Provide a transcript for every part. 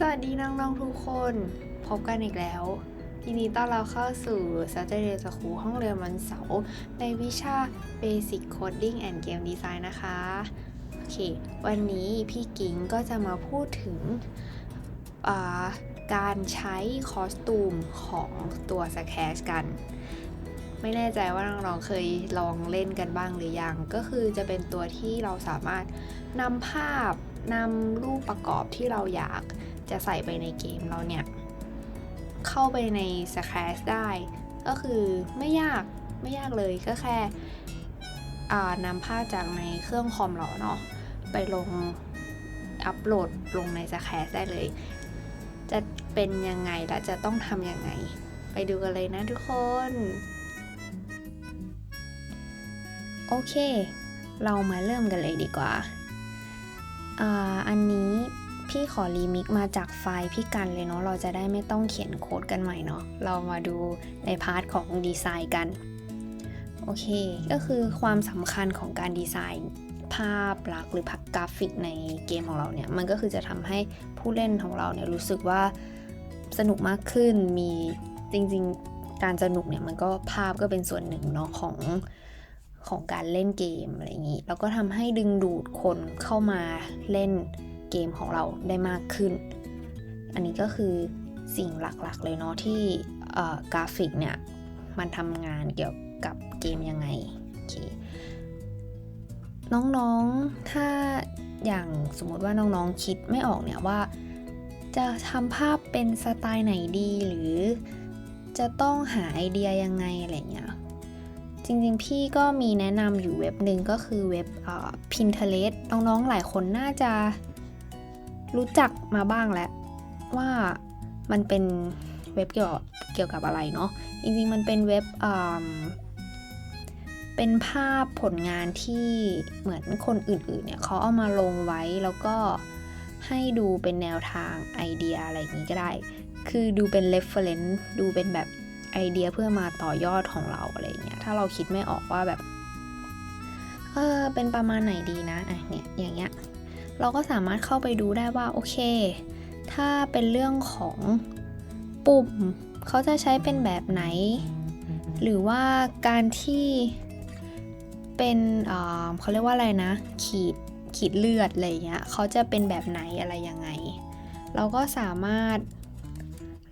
สวัสดีน้องๆทุกคน พบกันอีกแล้วยินดีต้อนรับเข้าสู่ Saturday School ห้องเรียนวันเสาร์ในวิชา Basic Coding and Game Design นะคะ โอเค วันนี้พี่กิงก็จะมาพูดถึงาการใช้คอสตูมของตัว s c a s h กัน ไม่แน่ใจว่าน้องๆเคยลองเล่นกันบ้างหรือยัง ก็คือจะเป็นตัวที่เราสามารถนำภาพนำรูปประกอบที่เราอยาก จะใส่ไปในเกมเราเนี่ย เข้าไปใน s c r a t ได้ ก็คือไม่ยากไม่ยากเลยก็แค่นำภาพจากในเครื่องคอมเราเนาะไปลงอัปโหลดลงใน s c r a s ได้เลย จะเป็นยังไงและจะต้องทำยังไง ไปดูกันเลยนะทุกคน โอเค เรามาเริ่มกันเลยดีกว่าอ่าอันนี้ พี่ขอรีมิกมาจากไฟล์พี่กันเลยเนาะ เราจะได้ไม่ต้องเขียนโค้ดกันใหม่เนาะ เรามาดูในพาร์ทของดีไซน์กัน โอเค ก็คือความสำคัญของการดีไซน์ภาพลักษณ์หรือภาพกราฟิกในเกมของเราเนี่ย มันก็คือจะทำให้ผู้เล่นของเราเนี่ยรู้สึกว่าสนุกมากขึ้น มีจริงๆ การสนุกเนี่ยมันก็ภาพก็เป็นส่วนหนึ่งเนาะของของการเล่นเกมอะไรอย่างนี้ แล้วก็ทำให้ดึงดูดคนเข้ามาเล่น เกมของเราได้มากขึ้น อันนี้ก็คือสิ่งหลักๆ เลยเนาะที่กราฟิกเนี่ยมันทำงานเกี่ยวกับเกมยังไงโอเคน้องๆ ถ้าอย่างสมมติว่าน้องๆ คิดไม่ออกเนี่ยว่า จะทำภาพเป็นสไตล์ไหนดีหรือจะต้องหาไอเดียยังไงอะไรเงี้ย จริงๆ พี่ก็มีแนะนำอยู่เว็บหนึ่งก็คือเว็บ Pinterest น้องๆ หลายคนน่าจะ รู้จักมาบ้างแล้วว่ามันเป็นเว็บเกี่ยวเกี่ยวกับอะไรเนาะจริงๆมันเป็นเว็บเป็นภาพผลงานที่เหมือนคนอื่นๆเนี่ยเขาเอามาลงไว้แล้วก็ให้ดูเป็นแนวทางไอเดียอะไรอย่างนี้ก็ได้ คือดูเป็น reference ดูเป็นแบบไอเดียเพื่อมาต่อยอดของเราอะไรอย่างเงี้ย ถ้าเราคิดไม่ออกว่าแบบ เออเป็นประมาณไหนดีนะ อะเนี่ย อย่างเงี้ย เราก็สามารถเข้าไปดูได้ว่าโอเค ถ้าเป็นเรื่องของปุ่มเขาจะใช้เป็นแบบไหน หรือว่าการที่เป็นเอ่อเขาเรียกว่าอะไรนะ ขีดขีดเลือดอะไรเงี้ยเขาจะเป็นแบบไหนอะไรยังไง เราก็สามารถ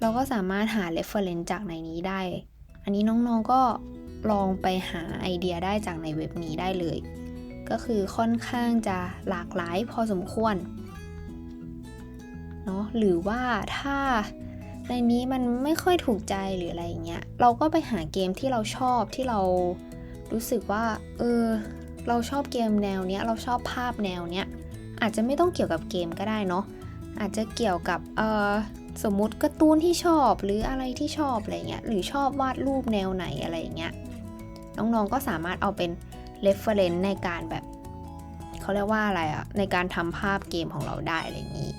เราก็สามารถหา reference จากในนี้ได้ อันนี้น้องๆก็ลองไปหาไอเดียได้จากในเว็บนี้ได้เลย ก็คือค่อนข้างจะหลากหลายพอสมควรเนาะหรือว่าถ้าในนี้มันไม่ค่อยถูกใจหรืออะไรอย่างเงี้ยเราก็ไปหาเกมที่เราชอบที่เรารู้สึกว่าเออเราชอบเกมแนวเนี้ยเราชอบภาพแนวเนี้ยอาจจะไม่ต้องเกี่ยวกับเกมก็ได้เนาะอาจจะเกี่ยวกับเออสมมุติการ์ตูนที่ชอบหรืออะไรที่ชอบอะไรเงี้ยหรือชอบวาดรูปแนวไหนอะไรอย่างเงี้ยน้องๆก็สามารถเอาเป็น reference ในการแบบเขาเรียกว่าอะไรอะในการทำภาพเกมของเราได้อะไรอย่างนี้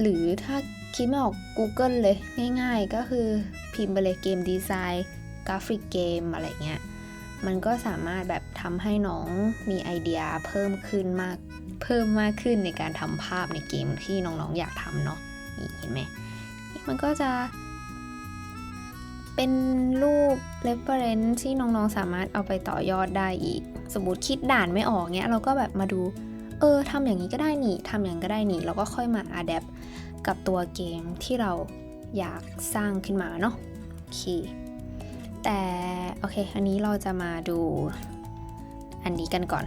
หรือถ้าคิดไม่ออก Google เลยง่ายๆ ก็คือพิมพ์ไปเลยเกมดีไซน์กราฟิกเกมอะไรเงี้ยมันก็สามารถแบบทำให้น้องมีไอเดียเพิ่มขึ้นมากเพิ่มมากขึ้นในการทำภาพในเกมที่น้องๆอยากทำเนาะนี่เห็นไหมนี่มันก็จะ เป็นรูป reference ที่น้องๆ สามารถเอาไปต่อยอดได้อีก สมมติคิดด่านไม่ออกเนี้ยเราก็แบบมาดู เออทำอย่างนี้ก็ได้นี่ทำอย่างก็ได้นี่เราก็ค่อยมา adapt กับตัวเกมที่เราอยากสร้างขึ้นมาเนาะโอเค แต่ โอเค อันนี้เราจะมาดูอันนี้กันก่อน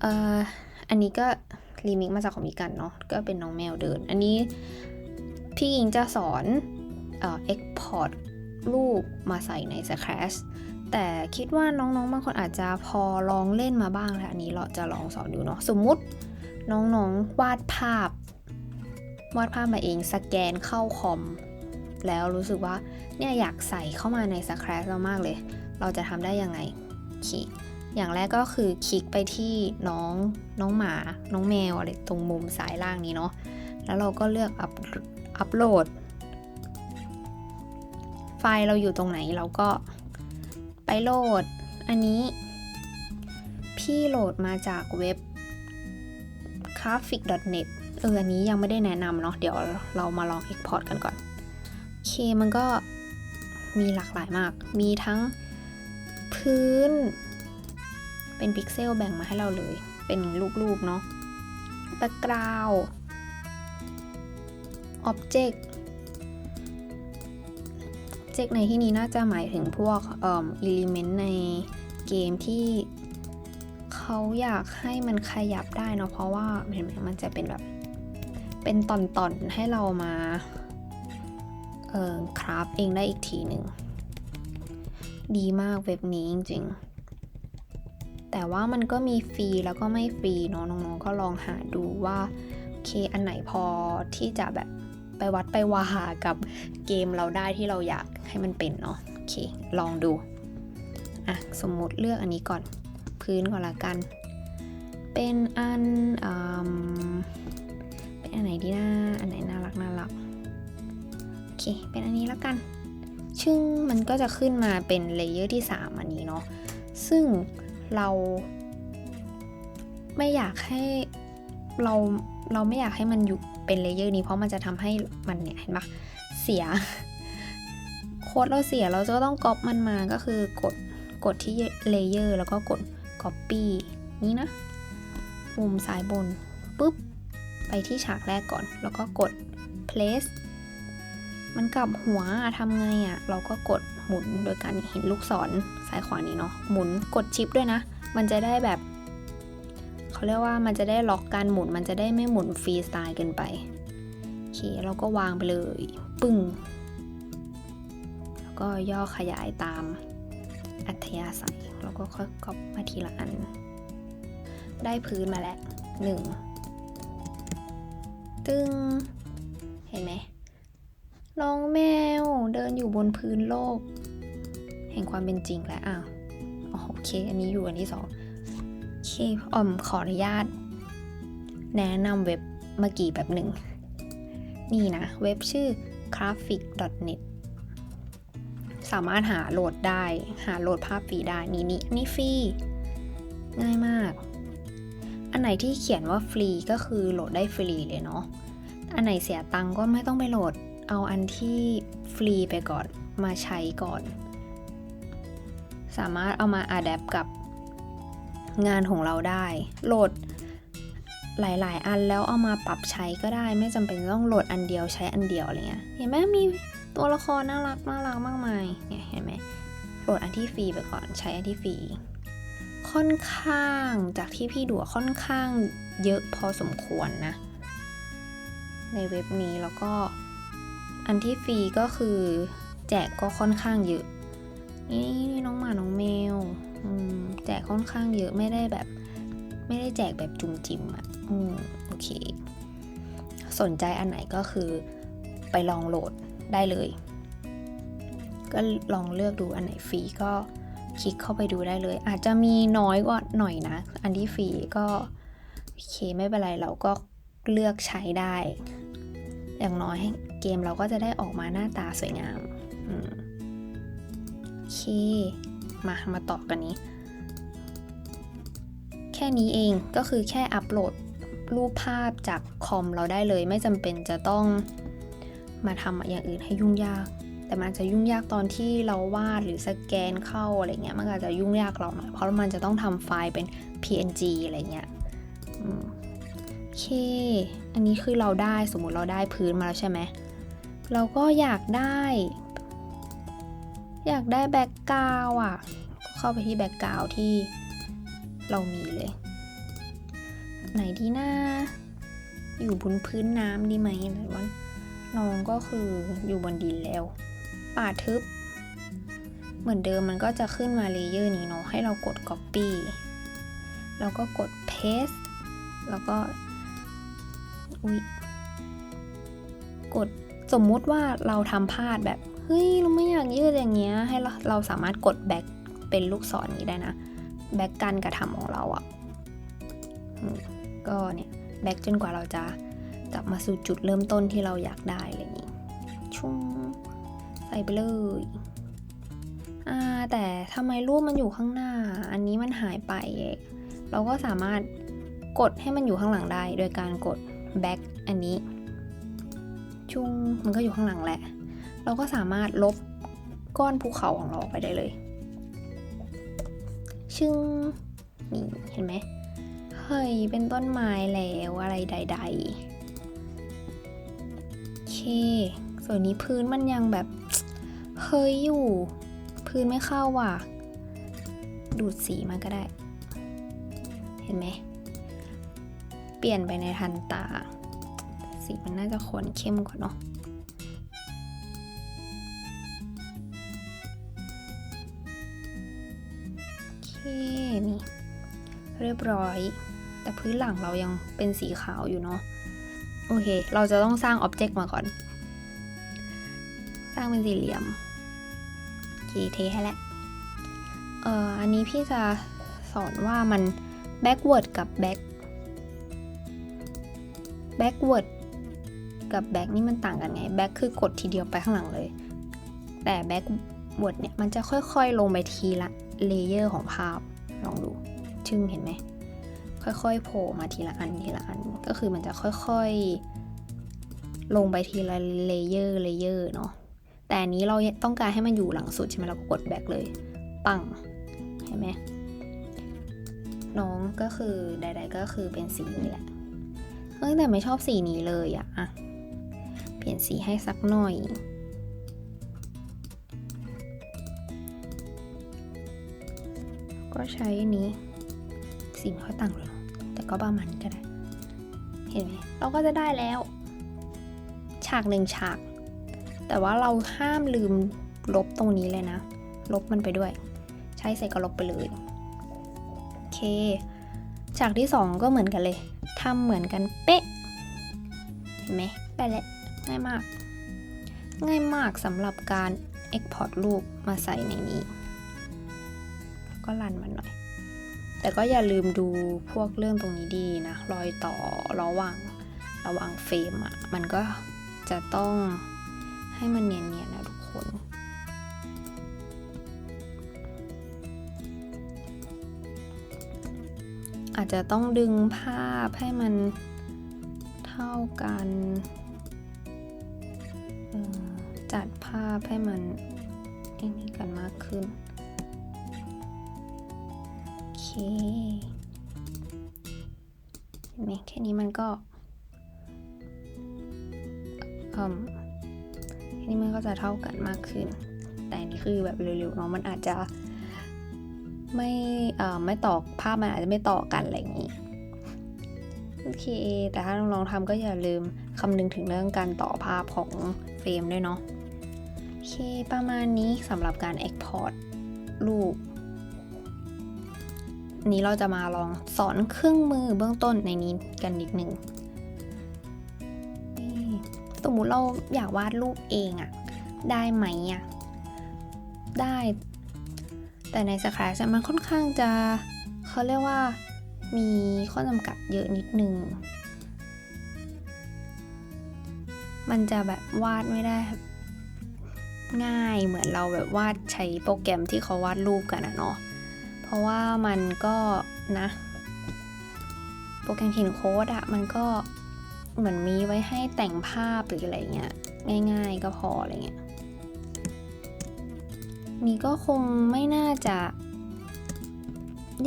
เอ่อ อันนี้ก็รีมิกมาจากของพี่กันเนาะ ก็เป็นน้องแมวเดิน อันนี้พี่ยิงจะสอน เอ่อ export รูปมาใส่ใน Scratch แต่คิดว่าน้องๆบางคนอาจจะพอลองเล่นมาบ้างแล้วอันนี้เราจะลองสอนดูเนาะสมมุติน้องๆวาดภาพ วาดภาพมาเองสแกนเข้าคอม แล้วรู้สึกว่าเนี่ยอยากใส่เข้ามาใน Scratch เรามากเลย เราจะทำได้ยังไงคลิกอย่างแรกก็คือคลิกไปที่น้องน้องหมา น้องแมวอะไรตรงมุมซ้ายล่างนี้เนาะแล้วเราก็เลือกอัพอัพโหลด ไฟล์เราอยู่ตรงไหนเราก็ไปโหลด อันนี้พี่โหลดมาจากเว็บ graphic.net เอออันนี้ยังไม่ได้แนะนำเนาะเดี๋ยวเรามาลอง Export กันก่อนโอเคมันก็มีหลากหลายมาก มีทั้งพื้น เป็นพิกเซลแบ่งมาให้เราเลย เป็นรูปๆเนาะ background object object ในที่นี้น่าจะหมายถึงพวกเอ่อ element ในเกมที่เขาอยากให้มันขยับได้เนาะเพราะว่าเห็นไหมมันจะเป็นแบบเป็นตอนๆให้เรามาเอ่อคราฟเองได้อีกทีหนึ่งดีมากเว็บนี้จริงๆ แต่ว่ามันก็มีฟรีแล้วก็ไม่ฟรีเนาะน้องๆก็ลองหาดูว่าโอเคอันไหนพอที่จะแบบ ไปวัดไปวาหากับเกมเราได้ที่เราอยากให้มันเป็นเนาะโอเค ลองดูอะสมมติเลือกอันนี้ก่อนพื้นก่อนละกัน เป็นอันอเป็นอันไหนดีนะอันไหนน่ารักน่ารักโอเค เป็นอันนี้แล้วกันซึ่งมันก็จะขึ้นมาเป็นเลเยอร์ที่ 3 อันนี้เนาะซึ่งเราไม่อยากให้เราเราไม่อยากให้มันอยู่ เป็นเลเยอร์นี้เพราะมันจะทำให้มันเนี่ยเห็นปะเสียโค้ดเราเสียเราจะต้องก๊อปมันมาก็คือกดกดที่เลเยอร์แล้วก็กด Copy นี้นะ มุมซ้ายบนปุ๊บ ไปที่ฉากแรกก่อน แล้วก็กด place มันกลับหัวทำไงอะ่ะ เราก็กดหมุนโดยการเห็นลูกศรซ้ายขวานี้เนาะหมุนกดชิปด้วยนะ มันจะได้แบบ เขาเรียกว่ามันจะได้ล็อกการหมุน มันจะได้ไม่หมุนฟรีสไตล์เกินไปโอเคเราก็วางไปเลย ปึ้ง แล้วก็ย่อขยายตามอัธยาศัยแล้วก็ค่อยก๊อปมาทีละอัน ได้พื้นมาแล้วหนึ่งตึงเห็นไหมน้องแมวเดินอยู่บนพื้นโลก แห่งความเป็นจริงแล้วอ้าวอ๋อโอเค อันนี้อยู่อันที่สอง คอ่อมขออนุญาต แนะนำเว็บเมื่อกี้แบบหนึ่ง นี่นะ เว็บชื่อ graphic.net สามารถหาโหลดได้ หาโหลดภาพฟรีได้ นี่นี่นี่ฟรี ง่ายมาก อันไหนที่เขียนว่าฟรีก็คือโหลดได้ฟรีเลยเนาะ อันไหนเสียตังก็ไม่ต้องไปโหลด เอาอันที่ฟรีไปก่อน มาใช้ก่อน สามารถเอามาอัดแอปกับ งานของเราได้ โหลดหลาย ๆ อันแล้วเอามาปรับใช้ก็ได้ ไม่จำเป็นต้องโหลดอันเดียวใช้อันเดียวอะไรเงี้ยเห็นไหมมีตัวละครน่ารักน่ารักมากมายเนี่ยเห็นไหมโหลดอันที่ฟรีไปก่อนใช้อันที่ฟรีค่อนข้างจากที่พี่ดูค่อนข้างเยอะพอสมควรนะ ในเว็บนี้แล้วก็อันที่ฟรีก็คือแจกก็ค่อนข้างเยอะนี่น้องหมาน้องแมว แจกค่อนข้างเยอะไม่ได้แบบ ไม่ได้แจกแบบจุ่มจิมอะอืมโอเค สนใจอันไหนก็คือไปลองโหลดได้เลย ก็ลองเลือกดูอันไหนฟรีก็คลิกเข้าไปดูได้เลย อาจจะมีน้อยกว่าหน่อยนะ อันที่ฟรีก็โอเคไม่เป็นไรเราก็เลือกใช้ได้ อย่างน้อยเกมเราก็จะได้ออกมาหน้าตาสวยงามโอเค มามาต่อกันนี้ แค่นี้เองก็คือแค่อัปโหลดรูปภาพจากคอมเราได้เลย ไม่จำเป็นจะต้องมาทำอย่างอื่นให้ยุ่งยาก แต่มันจะยุ่งยากตอนที่เราวาดหรือสแกนเข้าอะไรเงี้ยมันก็จะยุ่งยากเราหน่อยเพราะมันจะต้องทำไฟล์เป็น PNG อะไรเงี้ยโอเค อันนี้คือเราได้สมมุติเราได้พื้นมาแล้วใช่ไหมเราก็อยากได้ อยากได้แบ็กกราวอะก็เข้าไปที่แบ็กกราวที่เรามีเลย ไหนดีหนะอยู่บนพื้นน้ำดีไหมหรือว่าน้องก็คืออยู่บนดินแล้ว ป่าทึบ เหมือนเดิมมันก็จะขึ้นมาเลเยอร์นี้เนาะให้เรากด Copy แล้วก็กด Paste แล้วก็อุ๊ยกดสมมุติว่าเราทำพลาดแบบ เฮ้ยเราไม่อยากยืดอย่างเงี้ย ให้เราเราสามารถกดแบ็กเป็นลูกศรนี้ได้นะ แบ็กการกระทำของเราอะ่ะก็เนี่ย แบ็กจนกว่าเราจะกลับมาสู่จุดเริ่มต้นที่เราอยากได้อะไรอย่างนี้ชุ่งใส่ไปเลยอ่าแต่ทำไมรูปมันอยู่ข้างหน้า อันนี้มันหายไป เราก็สามารถกดให้มันอยู่ข้างหลังได้ โดยการกดแบ็กอันนี้ ชุงมันก็อยู่ข้างหลังแหละ เราก็สามารถลบก้อนภูเขาของเราออกไปได้เลย ชึ่งนี่เห็นไหม เฮ้ย เป็นต้นไม้แล้วอะไรใดๆ โอเค ส่วนนี้พื้นมันยังแบบเฮ้ยอยู่ พื้นไม่เข้าว่ะ ดูดสีมันก็ได้ เห็นไหม เปลี่ยนไปในทันตา สีมันน่าจะควรเข้มกว่าเนาะ นี่ เรียบร้อย แต่พื้นหลังเรายังเป็นสีขาวอยู่เนาะ โอเค เราจะต้องสร้างอ็อบเจกต์มาก่อน สร้างเป็นสี่เหลี่ยมโอเคเทให้แล้วเอ่อ อันนี้พี่จะสอนว่ามัน backward กับ back backward กับ back นี่มันต่างกันไง back คือกดทีเดียวไปข้างหลังเลย แต่ backward เนี่ย มันจะค่อยๆลงไปทีละ เลเยอร์ของภาพลองดูชึ่งเห็นไหม ค่อยๆโผล่มาทีละอันทีละอัน ก็คือมันจะค่อยๆ ลงไปทีละเลเยอร์เลเยอร์เนาะแต่อันนี้เราต้องการให้มันอยู่หลังสุดใช่ไหมเราก็กดแบ็กเลย ปังเห็นไหมน้องก็คือใด ๆ ก็คือเป็นสีนี้แหละเฮ้ยแต่ไม่ชอบสีนี้เลยอะอะเปลี่ยนสีให้สักหน่อย ก็ใช้อันนี้ สีไม่ค่อยต่างเลยเนอะแต่ก็ประมาณนี้ก็ได้ เห็นไหมเราก็จะได้แล้ว ฉากหนึ่งฉาก แต่ว่าเราห้ามลืมลบตรงนี้เลยนะ ลบมันไปด้วย ใช้เสร็จก็ลบไปเลย โอเค ฉากที่สองก็เหมือนกันเลยทำเหมือนกันเป๊ะ เห็นไหมไปแล้วง่ายมาก ง่ายมากสำหรับการ Export รูปมาใส่ในนี้ ก็รันมันหน่อย แต่ก็อย่าลืมดูพวกเรื่องตรงนี้ดีนะ รอยต่อระหว่างระหว่างเฟรมอะ่ะ มันก็จะต้องให้มันเนียนๆนะทุกคน อาจจะต้องดึงภาพให้มันเท่ากันจัดภาพให้มันไอ้นี่กันมากขึ้น เคเห็นไหมแค่นี้มันก็อ่มแค่นี้มันก็จะเท่ากันมากขึ้น แต่นนี้คือแบบเร็วๆเนาะมันอาจจะไม่เอ่อไม่ต่อภาพมันอาจจะไม่ต่อกันอะไรอย่างนี้โอเค แต่ถ้าน้องๆทำก็อย่าลืมคำนึงถึงเรื่องการต่อภาพของเฟรมด้วยเนาะโอเคประมาณนี้สำหรับการ Export รูป นี้เราจะมาลองสอนเครื่องมือเบื้องต้นในนี้กันนิดหนึ่งสมมุติเราอยากวาดรูปเองอะได้ไหมอะได้ แต่ในสครัชมันค่อนข้างจะเขาเรียกว่ามีข้อจำกัดเยอะนิดนึง มันจะแบบวาดไม่ได้ง่ายเหมือนเราแบบวาดใช้โปรแกรมที่เขาวาดรูปกันอะเนาะ ราะว่ามันก็นะ โปรแกรมเขียนโค้ดอะมันก็เหมือนมีไว้ให้แต่งภาพหรืออะไรเงี้ยง่ายๆก็พออะไรเงี้ยนี่ก็คงไม่น่าจะ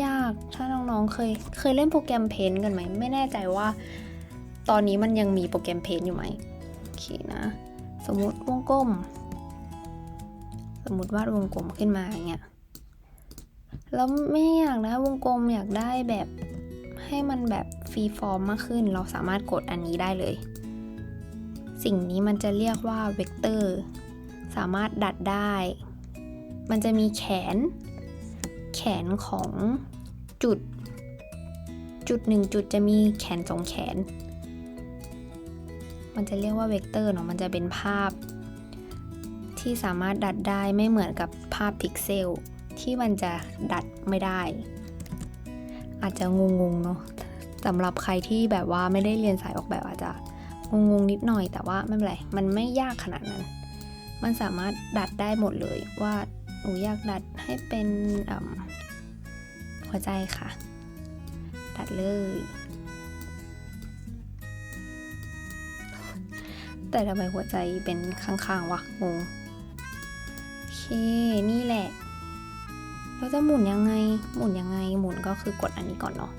ยากถ้าน้องๆเคยเคยเล่นโปรแกรมเพนกันไหมไม่แน่ใจว่า ตอนนี้มันยังมีโปรแกรมเพนอยู่ไหมโอเคนะ สมมติวงกลม สมมติวาดวงกลมขึ้นมาอย่างเงี้ย แล้วไม่อยากได้วงกลมอยากได้แบบให้มันแบบฟรีฟอร์มมากขึ้น เราสามารถกดอันนี้ได้เลย สิ่งนี้มันจะเรียกว่าเวกเตอร์ สามารถดัดได้ มันจะมีแขน แขนของจุด จุดหนึ่งจุดจะมีแขนสองแขน มันจะเรียกว่าเวกเตอร์เนาะ มันจะเป็นภาพ ที่สามารถดัดได้ไม่เหมือนกับภาพพิกเซล ที่มันจะดัดไม่ได้ อาจจะงงๆเนาะสำหรับใครที่แบบว่าไม่ได้เรียนสายออกแบบอาจจะงงๆนิดหน่อยแต่ว่าไม่เป็นไร มันไม่ยากขนาดนั้น มันสามารถดัดได้หมดเลยว่าหนูอยากดัดให้เป็นหัวใจค่ะ ดัดเลย แต่ทำไมหัวใจเป็นข้างๆวะงง โอเค นี่แหละ เราจะหมุนยังไง หมุนยังไง หมุนก็คือกดอันนี้ก่อนเนาะ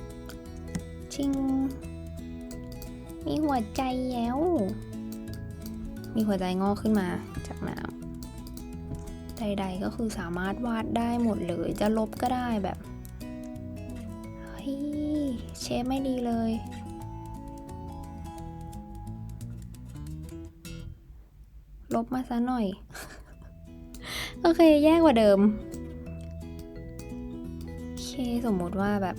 ชิง มีหัวใจแล้ว มีหัวใจงอกขึ้นมาจากน้ำใดๆก็คือสามารถวาดได้หมดเลย จะลบก็ได้แบบ เฮ้ย เชฟไม่ดีเลยลบมาซะหน่อย โอเค แย่กว่าเดิม สมมุติว่าแบบ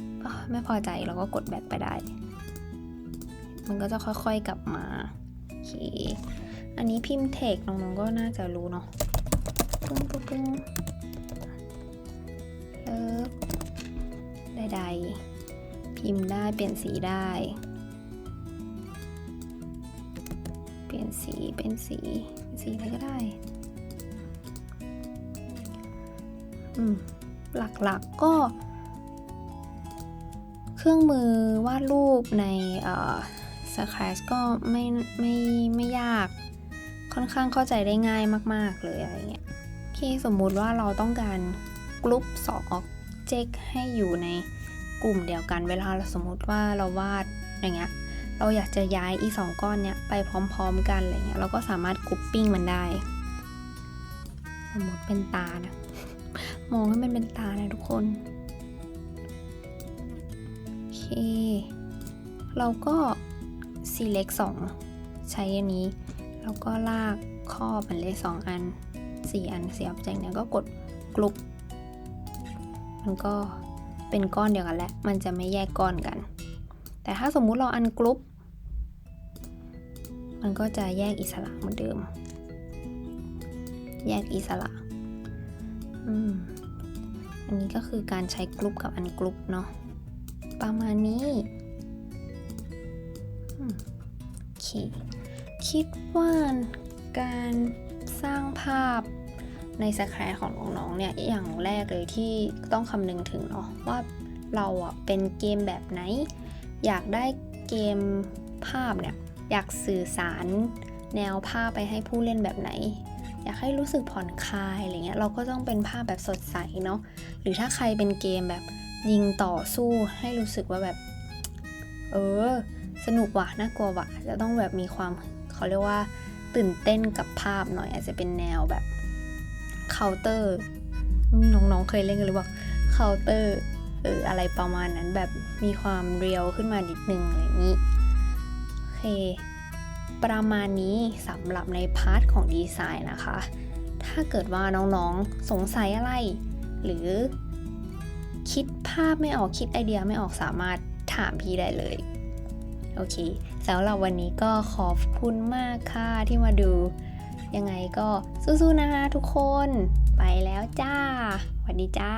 ไม่พอใจเราก็กดแบ็คไปได้ มันก็จะค่อยๆกลับมาโอเคอันนี้พิมพ์เทคน้องๆก็น่าจะรู้เนาะปึ้งปึ้งปึ้งเลิฟใดๆพิมพ์ได้เปลี่ยนสีได้ เปลี่ยนสีเป็นสีสีอะไรก็ได้อืมหลักๆก็ เครื่องมือวาดรูปในเอ่อ Scratch ก็ไม่ไม่ไม่ยาก ค่อนข้างเข้าใจได้ง่ายมาก ๆ เลยอะไรเงี้ยโอเคสมมุติว่าเราต้องการกลุ่มสองออบเจกให้อยู่ในกลุ่มเดียวกัน เวลาเราสมมติว่าเราวาดอย่างเงี้ย เราอยากจะย้ายอีสองก้อนเนี้ยไปพร้อม ๆ กันอะไรเงี้ย เราก็สามารถกรุ๊ปปิ้งมันได้ สมมติเป็นตานะ มองให้มันเป็นตานะทุกคน เค เราก็ select 2 ใช้อันนี้ แล้วก็ลากครอมันเลย 2 อัน 4 อันเสียบจากนั้นก็กดกลุ่มมันก็เป็นก้อนเดียวกันแล้ว มันจะไม่แยกก้อนกัน แต่ถ้าสมมุติเราอันกรุ๊ปมันก็จะแยกอิสระเหมือนเดิม แยกอิสระอืมอันนี้ก็คือการใช้กรุ๊ปกับอันกรุ๊ปเนาะ ประมาณนี้อืมโอเคคิดว่าการสร้างภาพในสแครของน้องๆเนี่ยอย่างแรกเลยที่ต้องคำนึงถึงเนาะว่าเราอะเป็นเกมแบบไหน อยากได้เกมภาพเนี่ยอยากสื่อสารแนวภาพไปให้ผู้เล่นแบบไหน อยากให้รู้สึกผ่อนคลายอะไรเงี้ยเราก็ต้องเป็นภาพแบบสดใสเนาะหรือถ้าใครเป็นเกมแบบ ยิงต่อสู้ให้รู้สึกว่าแบบ เออ สนุกว่ะน่ากลัวว่ะจะต้องแบบมีความเขาเรียกว่า ตื่นเต้นกับภาพหน่อย อาจจะเป็นแนวแบบเคาน์เตอร์น้องๆเคยเล่นกันหรือเปล่าเคาน์เตอร์เอออะไรประมาณนั้นแบบมีความเรียวขึ้นมานิดนึงอะไรอย่างนี้โอเคประมาณนี้สำหรับในพาร์ทของดีไซน์นะคะ ถ้าเกิดว่าน้องๆสงสัยอะไร หรือ คิดภาพไม่ออกคิดไอเดียไม่ออกสามารถถามพี่ได้เลย โอเคสำหรับวันนี้ก็ขอบคุณมากค่ะที่มาดู ยังไงก็สู้ๆนะคะทุกคน ไปแล้วจ้าสวัสดีจ้า